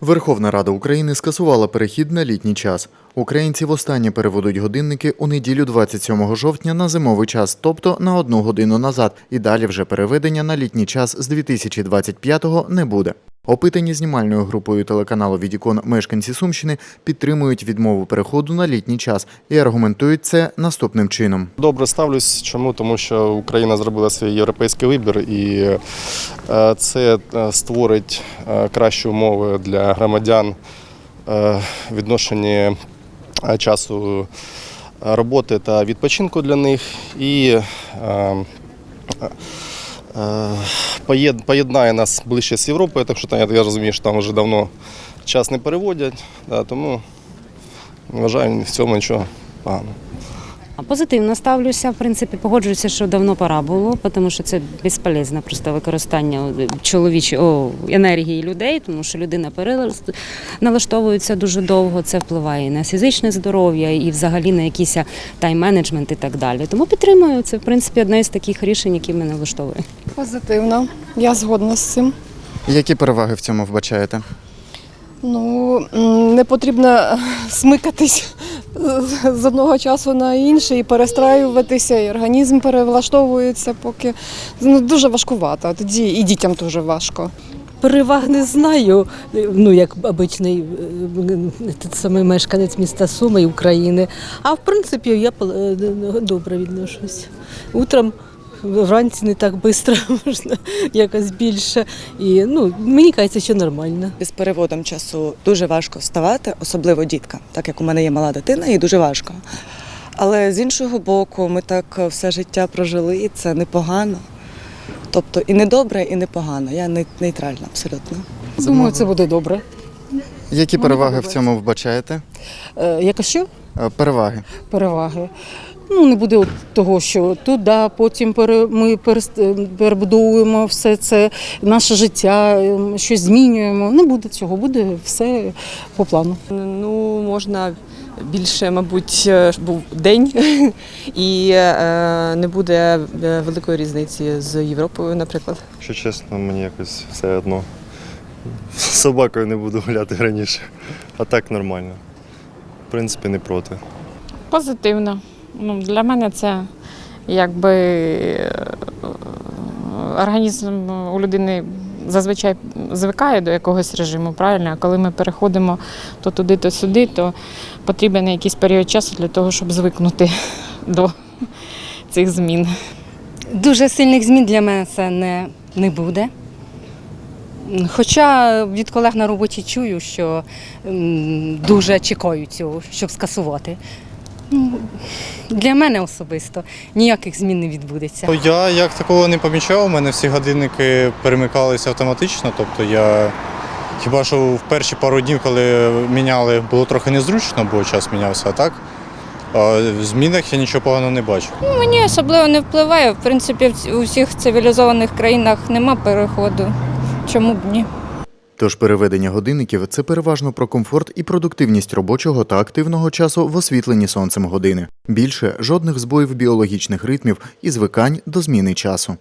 Верховна Рада України скасувала перехід на літній час. Українці востаннє переведуть годинники у неділю 27 жовтня на зимовий час, тобто на одну годину назад, і далі вже переведення на літній час з 2025-го не буде. Опитані знімальною групою телеканалу Відікон мешканці Сумщини підтримують відмову переходу на літній час і аргументують це наступним чином. Добре ставлюсь. Чому? Тому що Україна зробила свій європейський вибір, і е, це е, створить е, кращі умови для громадян відношенні часу роботи та відпочинку для них. І поєднає нас ближче з Європою, так що я, розумію, що там вже давно час не переводять, да, тому вважаю в цьому нічого поганого. Позитивно ставлюся. В принципі, погоджуюся, що давно пора було, тому що це безполезне просто використання чоловічої о, енергії людей, тому що людина налаштовується дуже довго. Це впливає і на фізичне здоров'я, і взагалі на якийсь тайм-менеджмент і так далі. Тому підтримую це, в принципі, одне з таких рішень, які мене влаштовує. Позитивно, я згодна з цим. Які переваги в цьому вбачаєте? Ну не потрібно е, смикатись з- з одного часу на інший, і перестраюватися, і організм перевлаштовується, поки ну, дуже важкувато. Тоді і дітям дуже важко. Переваг не знаю, ну як обичний е, самий мешканець міста Суми і України. А в принципі я е, добре відношусь. Утром вранці не так швидко, можна якось більше. І ну, мені кажеться, що нормально. З переводом часу дуже важко вставати, особливо діткам, так як у мене є мала дитина, і дуже важко. Але з іншого боку, ми так все життя прожили, і це непогано. Тобто і не добре, і не погано. Я нейтральна абсолютно. Думаю, це буде добре. Які переваги в цьому вбачаєте? Е, Яка що? Е, Переваги. Переваги. Ну, не буде того, що туди, потім ми перебудовуємо все це, наше життя, ем, щось змінюємо. Не буде цього, буде все по плану. Ну, можна більше, мабуть, е, був день, і е, не буде е, великої різниці з Європою, наприклад. Якщо чесно, мені якось все одно. З собакою не буду гуляти раніше. А так нормально. В принципі, не проти. Позитивно. Ну, для мене це якби е, організм у людини зазвичай звикає до якогось режиму, правильно? А коли ми переходимо то туди, то сюди, то потрібен якийсь період часу для того, щоб звикнути до цих змін. Дуже сильних змін для мене це не, не буде. Хоча від колег на роботі чую, що дуже чекають цього, щоб скасувати. Ну, Для мене особисто ніяких змін не відбудеться. Ну, Я як такого не помічав, у мене всі годинники перемикалися автоматично. Тобто я хіба що в перші пару днів, коли міняли, було трохи незручно, бо час мінявся, а так. а В змінах я нічого поганого не бачу. Мені особливо не впливає. В принципі, у всіх цивілізованих країнах нема переходу. Чому б ні? Тож переведення годинників це переважно про комфорт і продуктивність робочого та активного часу в освітленні сонцем години. Більше жодних збоїв біологічних ритмів і звикань до зміни часу.